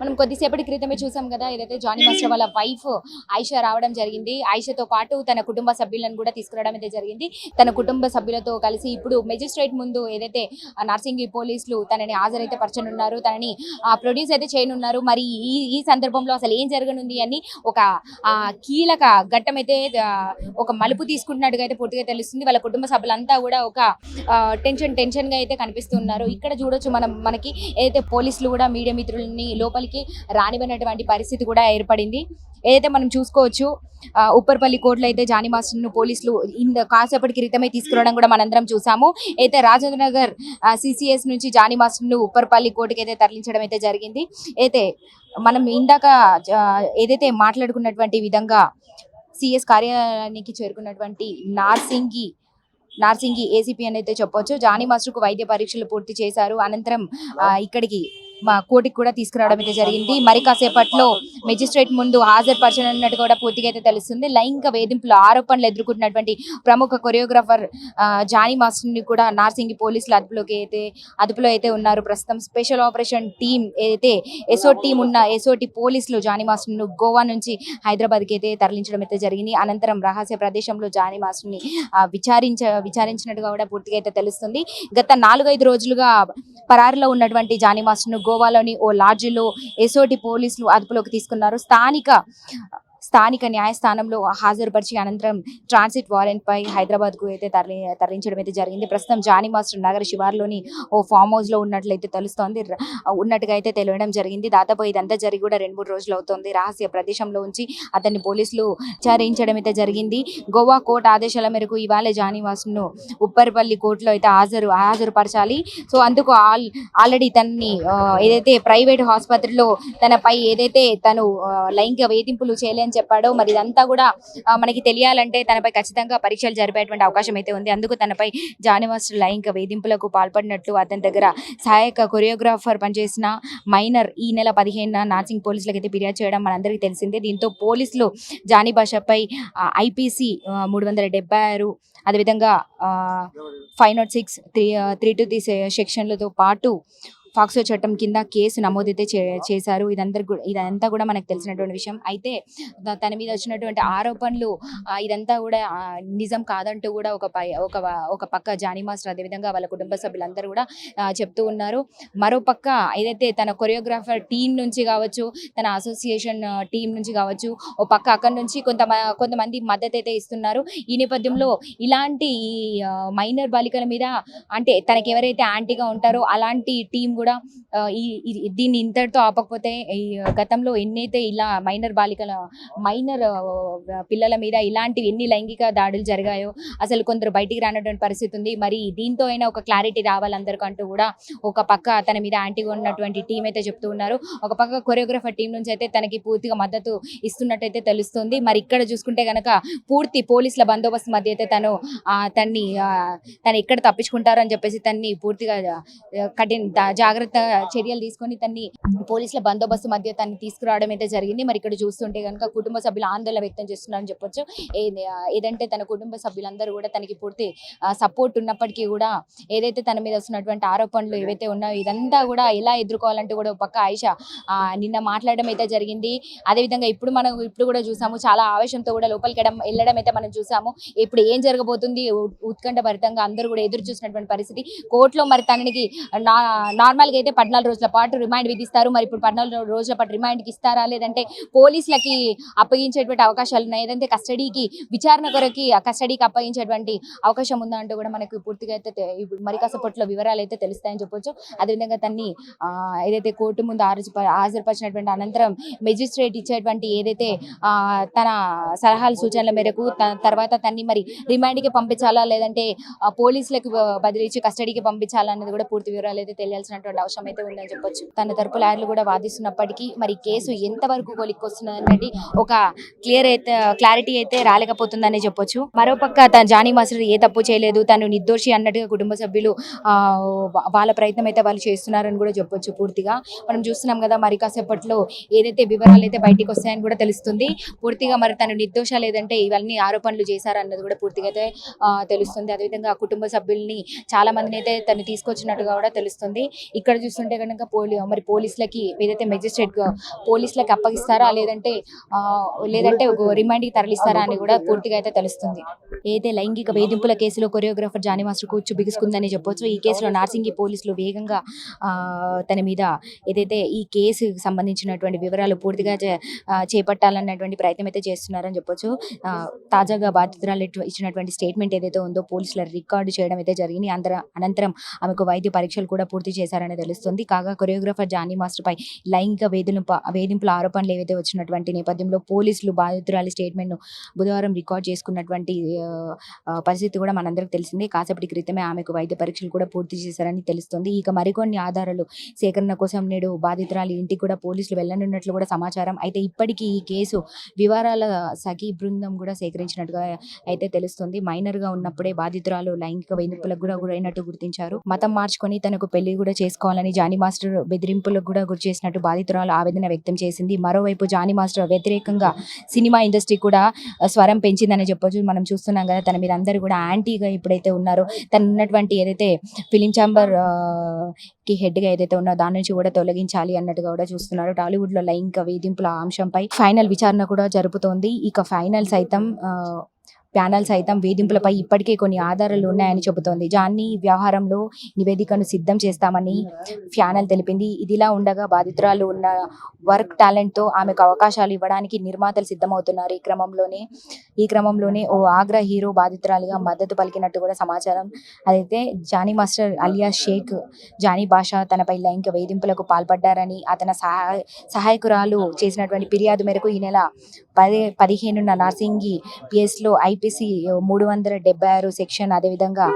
మనం కొద్దిసేపటి క్రితమే చూసాం కదా ఏదైతే జానీ మాస్టర్ వాళ్ళ వైఫ్ ఆయిషా రావడం జరిగింది. ఆయిషాతో పాటు తన కుటుంబ సభ్యులను కూడా తీసుకురావడం అయితే జరిగింది. తన కుటుంబ సభ్యులతో కలిసి ఇప్పుడు మెజిస్ట్రేట్ ముందు ఏదైతే నర్సింగి పోలీసులు తనని హాజరైతే పరచనున్నారు తనని ప్రొడ్యూస్ అయితే చేయనున్నారు. మరి ఈ ఈ సందర్భంలో అసలు ఏం జరగనుంది అని ఒక ఆ, కీలక ఘట్టం అయితే ఒక మలుపు తీసుకుంటున్నట్టుగా అయితే పూర్తిగా తెలుస్తుంది. వాళ్ళ కుటుంబ సభ్యులంతా కూడా ఒక టెన్షన్ టెన్షన్గా అయితే కనిపిస్తున్నారు. ఇక్కడ చూడొచ్చు మనం మనకి ఏదైతే పోలీసులు కూడా మీడియా మిత్రులని లోపలికి రానివ్వనటువంటి పరిస్థితి కూడా ఏర్పడింది. ఏదైతే మనం చూసుకోవచ్చు ఉప్పర్పల్లి కోర్టులో అయితే జానీ మాస్టర్ను పోలీసులు ఇంద కాసేపటి క్రితమే తీసుకురావడం కూడా మనందరం చూసాము. అయితే రాజేంద్ర నగర్ సిసిఎస్ నుంచి జానీ మాస్టర్ను ఉప్పర్పల్లి కోర్టుకి అయితే తరలించడం అయితే జరిగింది. అయితే మనం ఇందాక ఏదైతే మాట్లాడుకున్నటువంటి విధంగా సిఎస్ కార్యాలయానికి చేరుకున్నటువంటి నార్సింగి నార్సింగి ఏసీపీ అని అయితే చెప్పొచ్చు జానీ మాస్టర్కు వైద్య పరీక్షలు పూర్తి చేశారు. అనంతరం ఇక్కడికి మా కోర్టుకి కూడా తీసుకురావడం అయితే జరిగింది. మరి కాసేపట్లో మెజిస్ట్రేట్ ముందు హాజరుపరచనున్నట్టు కూడా పూర్తిగా అయితే తెలుస్తుంది. లైంగిక వేధింపుల ఆరోపణలు ఎదుర్కొంటున్నటువంటి ప్రముఖ కొరియోగ్రాఫర్ ఆ, జానీ మాస్టర్ని కూడా నార్సింగి పోలీసులు అదుపులోకి అయితే అదుపులో అయితే ఉన్నారు. ప్రస్తుతం స్పెషల్ ఆపరేషన్ టీం ఏదైతే ఎస్ఓ టీం ఉన్న ఎస్ఓటి పోలీసులు జానీ మాస్టర్ను గోవా నుంచి హైదరాబాద్కి అయితే తరలించడం అయితే జరిగింది. అనంతరం రహస్య ప్రదేశంలో జానీ మాస్టర్ని ని విచారించ విచారించినట్టుగా కూడా పూర్తిగా అయితే తెలుస్తుంది. గత నాలుగైదు రోజులుగా పరారిలో ఉన్నటువంటి జానీ మాస్టర్ను గోవాలోని ఓ లాడ్జిలో ఎసోటి పోలీసులు అదుపులోకి తీసుకున్నారు. స్థానిక స్థానిక న్యాయస్థానంలో హాజరుపరిచి అనంతరం ట్రాన్సిట్ వారెంట్ పై హైదరాబాద్కు అయితే తరలి తరలించడం అయితే జరిగింది. ప్రస్తుతం జానీ మాస్టర్ నగర శివార్లోని ఓ ఫామ్ హౌస్లో ఉన్నట్లయితే తెలుస్తోంది. ఉన్నట్టుగా అయితే తెలియడం జరిగింది. దాదాపు ఇదంతా జరిగి కూడా రెండు మూడు రోజులు అవుతోంది. రహస్య ప్రదేశంలో ఉంచి అతన్ని పోలీసులు విచారించడం అయితే జరిగింది. గోవా కోర్టు ఆదేశాల మేరకు ఇవాళ జానీ మాస్టర్ను ఉప్పర్పల్లి కోర్టులో అయితే హాజరు హాజరుపరచాలి. సో అందుకు ఆల్ ఆల్రెడీ తనని ఏదైతే ప్రైవేట్ ఆసుపత్రిలో తనపై ఏదైతే తను లైంగిక వేధింపులు చేయలేని చెప్పాడో మరి ఇదంతా కూడా మనకి తెలియాలంటే తనపై ఖచ్చితంగా పరీక్షలు జరిపేటువంటి అవకాశం అయితే ఉంది. అందుకు తనపై జానీ లైంగిక వేధింపులకు పాల్పడినట్లు అతని దగ్గర సహాయక కొరియోగ్రాఫర్ పనిచేసిన మైనర్ ఈ నెల పదిహేనున నాసింగ్ పోలీసులకు అయితే ఫిర్యాదు చేయడం మనందరికీ తెలిసిందే. దీంతో పోలీసులు జానీ భాషపై ఐపీసీ మూడు వందల డెబ్బై ఆరు అదేవిధంగా five not six three three two three సెక్షన్లతో పాటు ఫాక్సో చట్టం కింద కేసు నమోదైతే చే చేశారు. ఇదంతా కూడా ఇదంతా కూడా మనకు తెలిసినటువంటి విషయం. అయితే తన మీద వచ్చినటువంటి ఆరోపణలు ఇదంతా కూడా నిజం కాదంటూ కూడా ఒక పై ఒక ఒక పక్క జానీ మాస్టర్ అదేవిధంగా వాళ్ళ కుటుంబ సభ్యులందరూ కూడా చెప్తూ ఉన్నారు. మరో పక్క ఏదైతే తన కొరియోగ్రాఫర్ టీం నుంచి కావచ్చు తన అసోసియేషన్ టీం నుంచి కావచ్చు ఓ పక్క అక్కడి నుంచి కొంత కొంతమంది మద్దతు అయితే ఇస్తున్నారు. ఈ నేపథ్యంలో ఇలాంటి మైనర్ బాలికల మీద అంటే తనకి ఎవరైతే యాంటీగా ఉంటారో అలాంటి టీం కూడా ఈ దీన్ని ఇంతటితో ఆపకపోతే ఈ గతంలో ఎన్నైతే ఇలా మైనర్ బాలికల మైనర్ పిల్లల మీద ఇలాంటివి ఎన్ని లైంగిక దాడులు జరిగాయో అసలు కొందరు బయటికి రానటువంటి పరిస్థితి ఉంది. మరి దీంతో అయినా ఒక క్లారిటీ రావాలి అందరికంటూ కూడా ఒక పక్క తన మీద యాంటీగా ఉన్నటువంటి టీం అయితే చెప్తూ ఉన్నారు. ఒక పక్క కొరియోగ్రఫర్ టీం నుంచి అయితే తనకి పూర్తిగా మద్దతు ఇస్తున్నట్టయితే తెలుస్తుంది. మరి ఇక్కడ చూసుకుంటే గనక పూర్తి పోలీసుల బందోబస్తు మధ్య అయితే తను తన్ని తను ఎక్కడ తప్పించుకుంటారని చెప్పేసి తన్ని పూర్తిగా కఠిన దా- జాగ్రత్త చర్యలు తీసుకొని తన్ని పోలీసుల బందోబస్తు మధ్య తన్ని తీసుకురావడం అయితే జరిగింది. మరి ఇక్కడ చూస్తుంటే కనుక కుటుంబ సభ్యులు ఆందోళన వ్యక్తం చేస్తున్నారని చెప్పొచ్చు. ఏదంటే తన కుటుంబ సభ్యులందరూ కూడా తనకి పూర్తి సపోర్ట్ ఉన్నప్పటికీ కూడా ఏదైతే తన మీద వస్తున్నటువంటి ఆరోపణలు ఏవైతే ఉన్నాయో ఇదంతా కూడా ఎలా ఎదుర్కోవాలంటే కూడా ఒక పక్క ఆయిష నిన్న మాట్లాడడం అయితే జరిగింది. అదేవిధంగా ఇప్పుడు మనం ఇప్పుడు కూడా చూసాము చాలా ఆవేశంతో కూడా లోపలికి వెళ్ళడం- అయితే మనం చూసాము. ఇప్పుడు ఏం జరగబోతుంది? ఉ- ఉత్కంఠ భరితంగా అందరూ కూడా ఎదురు చూసినటువంటి పరిస్థితి. కోర్టులో మరి తనకి నా నార్మల్గా అయితే పద్నాలుగు రోజుల పాటు రిమాండ్ విధిస్తారు. మరి ఇప్పుడు పద్నాలుగు రోజుల పాటు రిమైండ్కి ఇస్తారా? లేదంటే పోలీసులకి అప్పగించేటువంటి అవకాశాలు ఉన్నాయి. ఏదంటే కస్టడీకి విచారణ కొరకి కస్టడీకి అప్పగించేటువంటి అవకాశం ఉందా అంటూ కూడా మనకు పూర్తిగా అయితే ఇప్పుడు మరి కాసేపట్లో వివరాలు అయితే తెలుస్తాయని చెప్పొచ్చు. అదేవిధంగా తన్ని ఆ, ఏదైతే కోర్టు ముందు హాజరు హాజరుపరిచినటువంటి అనంతరం మెజిస్ట్రేట్ ఇచ్చేటువంటి ఏదైతే ఆ, తన సలహాలు సూచనల మేరకు తర్వాత తన్ని మరి రిమాండ్కి పంపించాలా? లేదంటే పోలీసులకు బదిలీ ఇచ్చి కస్టడీకి పంపించాలా? అనేది కూడా పూర్తి వివరాలు అయితే తెలియాల్సినటువంటి అవసరం అయితే ఉందని చెప్పొచ్చు. తన తరపు లాయర్లు కూడా వాదిస్తున్నప్పటికీ మరి కేసు ఎంతవరకు కొలిక్కొస్తున్నది అనేది ఒక క్లియర్ అయితే క్లారిటీ అయితే రాలేకపోతుందని చెప్పొచ్చు. మరోపక్క తన జానీ మాస్టర్ ఏ తప్పు చేయలేదు. తను నిర్దోషి అన్నట్టుగా కుటుంబ సభ్యులు ఆ, వాళ్ళ ప్రయత్నం అయితే వాళ్ళు చేస్తున్నారని కూడా చెప్పొచ్చు పూర్తిగా. మనం చూస్తున్నాం కదా మరి కాసేపట్లో ఏదైతే వివరాలు అయితే బయటికి వస్తాయని కూడా తెలుస్తుంది. పూర్తిగా మరి తను నిర్దోష లేదంటే ఇవన్నీ ఆరోపణలు చేశారన్నది కూడా పూర్తిగా అయితే తెలుస్తుంది. అదేవిధంగా కుటుంబ సభ్యుల్ని చాలా మందిని అయితే తను తీసుకొచ్చినట్టుగా కూడా తెలుస్తుంది. ఇక్కడ చూస్తుంటే కనుక పోలీ మరి పోలీసులకి ఏదైతే మెజిస్ట్రేట్ పోలీసులకి అప్పగిస్తారా లేదంటే ఆ, లేదంటే రిమాండ్కి తరలిస్తారా అని కూడా పూర్తిగా అయితే తెలుస్తుంది. ఏదైతే లైంగిక వేధింపుల కేసులో కొరియోగ్రాఫర్ జానీ మాస్టర్ కూర్చు బిగుసుకుందని చెప్పొచ్చు. ఈ కేసులో నార్సింగి పోలీసులు వేగంగా ఆ, తన మీద ఏదైతే ఈ కేసు సంబంధించినటువంటి వివరాలు పూర్తిగా చేపట్టాలన్నటువంటి ప్రయత్నం అయితే చేస్తున్నారని చెప్పొచ్చు. ఆ, తాజాగా బాధితురాలు ఇచ్చినటువంటి స్టేట్మెంట్ ఏదైతే ఉందో పోలీసులు రికార్డు చేయడం అయితే జరిగింది. అందర అనంతరం ఆమెకు వైద్య పరీక్షలు కూడా పూర్తి చేశారని తెలుస్తుంది. కాగా కొరియోగ్రాఫర్ జానీ మాస్టర్ పై లైంగిక వేధింపు వేధింపుల ఆరోపణలు ఏవైతే వచ్చినటువంటి నేపథ్యంలో పోలీసులు బాధితురాలి స్టేట్మెంట్ను బుధవారం రికార్డ్ చేసుకున్నటువంటి పరిస్థితి కూడా మనందరికి తెలిసింది. కాసేపటి క్రితమే ఆమెకు వైద్య పరీక్షలు కూడా పూర్తి చేశారని తెలుస్తుంది. ఇక మరికొన్ని ఆధారాలు సేకరణ కోసం నేడు బాధితురాలి ఇంటికి కూడా పోలీసులు వెళ్ళనున్నట్లు కూడా సమాచారం. అయితే ఇప్పటికీ ఈ కేసు వివరాల సఖీ బృందం కూడా సేకరించినట్టుగా అయితే తెలుస్తుంది. మైనర్గా ఉన్నప్పుడే బాధితురాలు లైంగిక వేధింపులకు కూడా గురైనట్టు గుర్తించారు. మతం మార్చుకొని తనకు పెళ్ళి కూడా చేసుకోవాలని జానీ మాస్టర్ బెదిరింపులకు కూడా గురి చేసినట్టు బాధితురాలు ఆవేదన వ్యక్తం చేసింది. మరోవైపు జానీ మాస్టర్ వ్యతిరేకంగా సినిమా ఇండస్ట్రీ కూడా స్వరం పెంచిందని చెప్పొచ్చు. మనం చూస్తున్నాం కదా తన మీద అందరూ కూడా యాంటీగా ఇప్పుడైతే ఉన్నారో. తను ఉన్నటువంటి ఏదైతే ఫిలిం ఛాంబర్కి హెడ్గా ఏదైతే ఉన్నో దాని నుంచి కూడా తొలగించాలి అన్నట్టుగా కూడా చూస్తున్నారు. టాలీవుడ్లో లైంగిక వేధింపుల అంశంపై ఫైనల్ విచారణ కూడా జరుపుతోంది. ఇక ఫైనల్ సైతం ఆ, ప్యానల్ సైతం వేధింపులపై ఇప్పటికే కొన్ని ఆధారాలు ఉన్నాయని చెబుతోంది. జాన్ని వ్యవహారంలో నివేదికను సిద్ధం చేస్తామని ప్యానల్ తెలిపింది. ఇదిలా ఉండగా బాధితురాలు ఉన్న వర్క్ టాలెంట్తో ఆమెకు అవకాశాలు ఇవ్వడానికి నిర్మాతలు సిద్ధమవుతున్నారు. ఈ క్రమంలోనే ఈ క్రమంలోనే ఓ ఆగ్రా హీరో బాధితురాలిగా మద్దతు పలికినట్టు కూడా సమాచారం అదైతే జానీ మాస్టర్ అలియా షేక్ జానీ బాషా తనపై లైంగిక వేధింపులకు పాల్పడ్డారని అతని సహాయ సహాయకురాలు చేసినటువంటి ఫిర్యాదు మేరకు ఈ నెల పది పదిహేనున నార్సింగి పిఎస్లో ఐపీసీ మూడు వందల డెబ్బై ఆరు సెక్షన్ అదేవిధంగా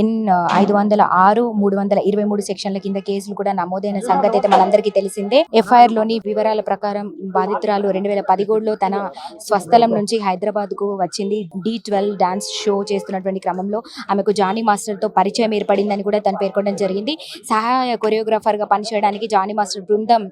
ఎన్ ఐదు వందల ఆరు మూడు వందల ఇరవై మూడు సెక్షన్ల కింద కేసులు కూడా నమోదైన సంగతి అయితే మనందరికీ తెలిసిందే. ఎఫ్ఐఆర్లోని వివరాల ప్రకారం బాధితురాలు రెండు వేల పదిహేడులో తన స్వస్థలం నుంచి హైదరాబాద్కు వచ్చింది. డి ట్వెల్వ్ డాన్స్ షో చేస్తున్నటువంటి క్రమంలో ఆమెకు జానీ మాస్టర్తో పరిచయం ఏర్పడిందని కూడా తను పేర్కొనడం జరిగింది. సహాయ కొరియోగ్రాఫర్గా పనిచేయడానికి జానీ మాస్టర్ బృందం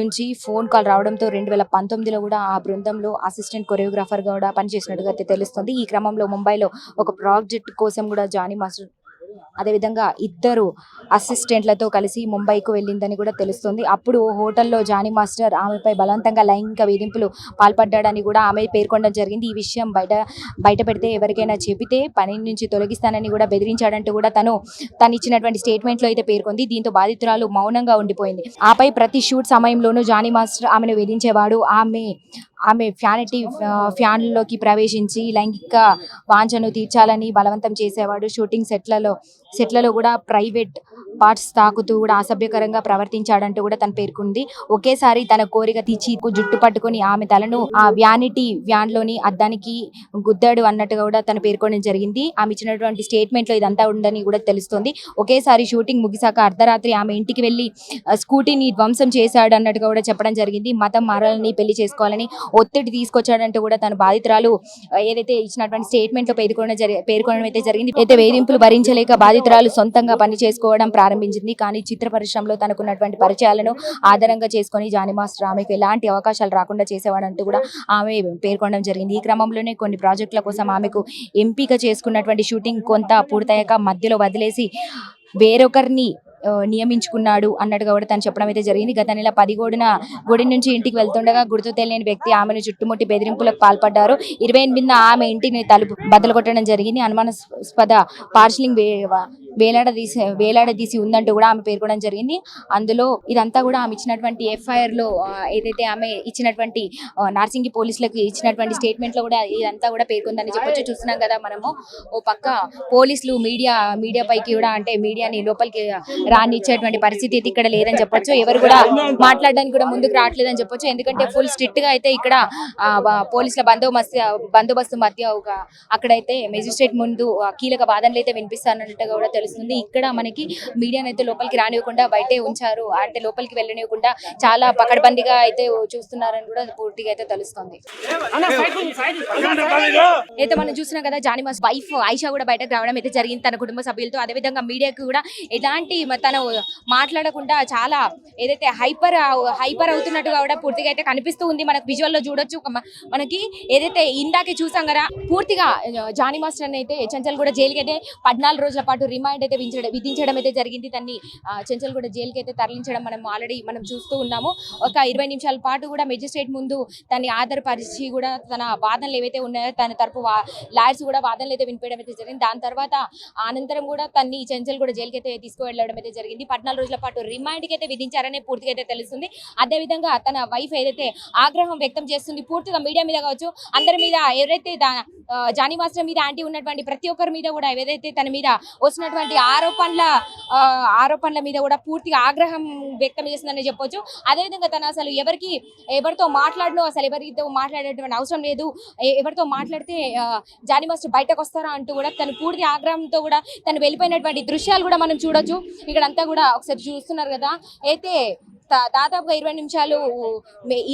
నుంచి ఫోన్ కాల్ రావడంతో రెండు వేల పంతొమ్మిదిలో కూడా ఆ బృందం బృందంలో అసిస్టెంట్ కొరియోగ్రాఫర్ కూడా పనిచేసినట్టుగా అయితే తెలుస్తుంది. ఈ క్రమంలో ముంబైలో ఒక ప్రాజెక్ట్ కోసం కూడా జానీ మాస్టర్ అదేవిధంగా ఇద్దరు అసిస్టెంట్లతో కలిసి ముంబైకు వెళ్ళిందని కూడా తెలుస్తుంది. అప్పుడు హోటల్లో జానీ మాస్టర్ ఆమెపై బలవంతంగా లైంగిక వేధింపులు పాల్పడ్డాడని కూడా ఆమె పేర్కొనడం జరిగింది. ఈ విషయం బయట బయట పెడితే ఎవరికైనా చెబితే పని నుంచి తొలగిస్తానని కూడా బెదిరించాడంటూ కూడా తను తను ఇచ్చినటువంటి స్టేట్మెంట్లో అయితే పేర్కొంది. దీంతో బాధితురాలు మౌనంగా ఉండిపోయింది. ఆపై ప్రతి షూట్ సమయంలోనూ జానీ మాస్టర్ ఆమెను వేధించేవాడు. ఆమె ఆమె ఫ్యానిటీ ఫ్యాన్లోకి ప్రవేశించి లైంగిక వాంఛను తీర్చాలని బలవంతం చేసేవాడు. షూటింగ్ సెట్లలో సెట్లలో కూడా ప్రైవేట్ పార్ట్స్ తాకుతూ కూడా అసభ్యకరంగా ప్రవర్తించాడంటూ కూడా తను పేర్కొంది. ఒకేసారి తన కోరిక తీర్చి జుట్టు పట్టుకొని ఆమె తలను ఆ వ్యానిటీ వ్యాన్లోని అద్దానికి గుద్దాడు అన్నట్టుగా కూడా తను పేర్కొనడం జరిగింది. ఆమె ఇచ్చినటువంటి స్టేట్మెంట్లో ఇదంతా ఉందని కూడా తెలుస్తుంది. ఒకేసారి షూటింగ్ ముగిసాక అర్ధరాత్రి ఆమె ఇంటికి వెళ్ళి స్కూటీని ధ్వంసం చేశాడు అన్నట్టుగా కూడా చెప్పడం జరిగింది. మతం మారాలని పెళ్ళి చేసుకోవాలని ఒత్తిడి తీసుకొచ్చాడంటూ కూడా తన బాధితురాలు ఏదైతే ఇచ్చినటువంటి స్టేట్మెంట్లో పేర్కొనడం జరి పేర్కొనడం అయితే జరిగింది అయితే వేధింపులు భరించలేక బాధితురాలు సొంతంగా పని చేసుకోవడం ప్రారంభించింది. కానీ చిత్ర పరిశ్రమలో తనకున్నటువంటి పరిచయాలను ఆధారంగా చేసుకొని జానీ మాస్టర్ ఆమెకు ఎలాంటి అవకాశాలు రాకుండా చేసేవాడంటూ కూడా ఆమె పేర్కొనడం జరిగింది. ఈ క్రమంలోనే కొన్ని ప్రాజెక్టుల కోసం ఆమెకు ఎంపిక చేసుకున్నటువంటి షూటింగ్ కొంత పూర్తయ్యాక మధ్యలో వదిలేసి వేరొకరిని నియమించుకున్నాడు అన్నట్టుగా కూడా తను చెప్పడం అయితే జరిగింది. గత నెల పదిగోడున గుడి నుంచి ఇంటికి వెళ్తుండగా గుర్తు తెలియని వ్యక్తి ఆమెను చుట్టుముట్టి బెదిరింపులకు పాల్పడ్డారు. ఇరవై ఎనిమిదిన ఆమె ఇంటిని తలుపు బద్దలు కొట్టడం జరిగింది. అనుమానాస్పద పార్సలింగ్ వేలాడదీసి వేలాడదీసి ఉందంటూ కూడా ఆమె పేర్కొనడం జరిగింది. అందులో ఇదంతా కూడా ఆమె ఇచ్చినటువంటి ఎఫ్ఐఆర్లో ఏదైతే ఆమె ఇచ్చినటువంటి నార్సింగి పోలీసులకు ఇచ్చినటువంటి స్టేట్మెంట్లో కూడా ఇదంతా కూడా పేర్కొందని చెప్పొచ్చు. చూస్తున్నాం కదా మనము. ఓ పక్క పోలీసులు మీడియా మీడియా పైకి కూడా అంటే మీడియాని లోపలికి రానిచ్చేటువంటి పరిస్థితి అయితే ఇక్కడ లేదని చెప్పొచ్చు. ఎవరు కూడా మాట్లాడడానికి కూడా ముందుకు రావట్లేదని చెప్పొచ్చు. ఎందుకంటే ఫుల్ స్ట్రిక్ట్గా అయితే ఇక్కడ ఆ, పోలీసుల బందోబస్తు బందోబస్తు మధ్య ఒక అక్కడైతే మెజిస్ట్రేట్ ముందు కీలక వాదనలు అయితే వినిపిస్తానన్నట్టుగా కూడా తెలుస్తుంది. ఇక్కడ మనకి మీడియాని అయితే లోపలికి రానివ్వకుండా బయటే ఉంచారు. అంటే లోపలికి వెళ్ళనివ్వకుండా చాలా పకడ్బందీగా అయితే చూస్తున్నారని కూడా పూర్తిగా అయితే తెలుస్తుంది. అయితే మనం చూస్తున్నాం కదా జానీ మాస్ వైఫ్ ఐషా కూడా బయటకు రావడం అయితే జరిగింది తన కుటుంబ సభ్యులతో. అదేవిధంగా మీడియాకు కూడా ఎలాంటి తను మాట్లాడకుండా చాలా ఏదైతే హైపర్ హైపర్ అవుతున్నట్టుగా కూడా పూర్తిగా అయితే కనిపిస్తూ ఉంది. మనకు విజువల్లో చూడొచ్చు మనకి ఏదైతే ఇందాకే చూసాం కదా పూర్తిగా జానీ మాస్టర్ అయితే చెంచల్ కూడా జైలుకి అయితే పద్నాలుగు రోజుల పాటు రిమాండ్ రిమాండ్ అయితే విధించడం విధించడం అయితే జరిగింది. దాన్ని చెంచల్ కూడా జైలుకి అయితే తరలించడం మనం ఆల్రెడీ మనం చూస్తూ ఉన్నాము. ఒక ఇరవై నిమిషాల పాటు కూడా మెజిస్ట్రేట్ ముందు తన్ని ఆధారపరిచి కూడా తన వాదనలు ఏవైతే ఉన్నాయో తన తరపు లాయర్స్ కూడా వాదనలు అయితే వినిపించడం అయితే జరిగింది. దాని తర్వాత అనంతరం కూడా తన్ని చెంచల్ కూడా జైలుకి అయితే తీసుకువెళ్ళడం అయితే జరిగింది. పద్నాలుగు రోజుల పాటు రిమాండ్కి అయితే విధించారనే పూర్తిగా అయితే తెలుస్తుంది. అదేవిధంగా తన వైఫ్ ఏదైతే ఆగ్రహం వ్యక్తం చేస్తుంది పూర్తిగా మీడియా మీద కావచ్చు అందరి మీద ఎవరైతే జానీ మాస్టర్ మీద ఆంటీ ఉన్నటువంటి ప్రతి ఒక్కరి మీద కూడా ఏదైతే తన మీద వస్తున్నటువంటి ఆరోపణల ఆ, ఆరోపణల మీద కూడా పూర్తిగా ఆగ్రహం వ్యక్తం చేస్తుందని చెప్పొచ్చు. అదేవిధంగా తను అసలు ఎవరికి ఎవరితో మాట్లాడినో అసలు ఎవరితో మాట్లాడేటువంటి అవసరం లేదు. ఎవరితో మాట్లాడితే ఆ, జానీ మాస్టర్ బయటకు వస్తారా అంటూ కూడా తను పూర్తి ఆగ్రహంతో కూడా తను వెళ్ళిపోయినటువంటి దృశ్యాలు కూడా మనం చూడొచ్చు. ఇక్కడ అంతా కూడా ఒకసారి చూస్తున్నారు కదా. అయితే దాదాపుగా ఇరవై నిమిషాలు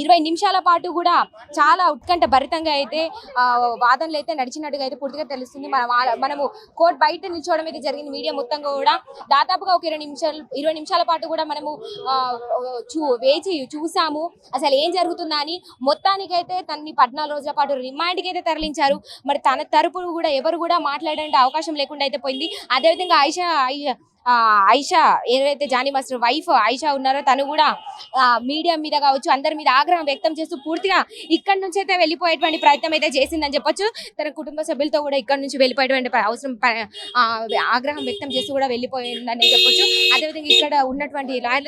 ఇరవై నిమిషాల పాటు కూడా చాలా ఉత్కంఠ భరితంగా అయితే వాదనలు అయితే నడిచినట్టుగా అయితే పూర్తిగా తెలుస్తుంది. మనం మనము కోర్టు బయట నిల్చోవడం అయితే జరిగింది. మీడియా మొత్తంగా కూడా దాదాపుగా ఒక ఇరవై నిమిషాలు ఇరవై నిమిషాల పాటు కూడా మనము చూ వేచి చూసాము. అసలు ఏం జరుగుతుందా అని మొత్తానికైతే తనని పద్నాలుగు రోజుల పాటు రిమాండ్కి అయితే తరలించారు. మరి తన తరపు కూడా ఎవరు కూడా మాట్లాడే అవకాశం లేకుండా అయితే పోయింది. అదేవిధంగా ఐషా ఆ, ఆయిషా ఏదైతే జానీ మాస్టర్ వైఫ్ ఆయిషా ఉన్నారో తను కూడా మీడియం మీడియా మీద కావచ్చు అందరి మీద ఆగ్రహం వ్యక్తం చేస్తూ పూర్తిగా ఇక్కడ నుంచి అయితే వెళ్ళిపోయేటువంటి ప్రయత్నం అయితే చేసిందని చెప్పొచ్చు. తన కుటుంబ సభ్యులతో కూడా ఇక్కడ నుంచి వెళ్ళిపోయేటువంటి అవసరం ఆ, ఆగ్రహం వ్యక్తం చేస్తూ కూడా వెళ్ళిపోయిందని చెప్పొచ్చు. అదేవిధంగా ఇక్కడ ఉన్నటువంటి లాయర్ల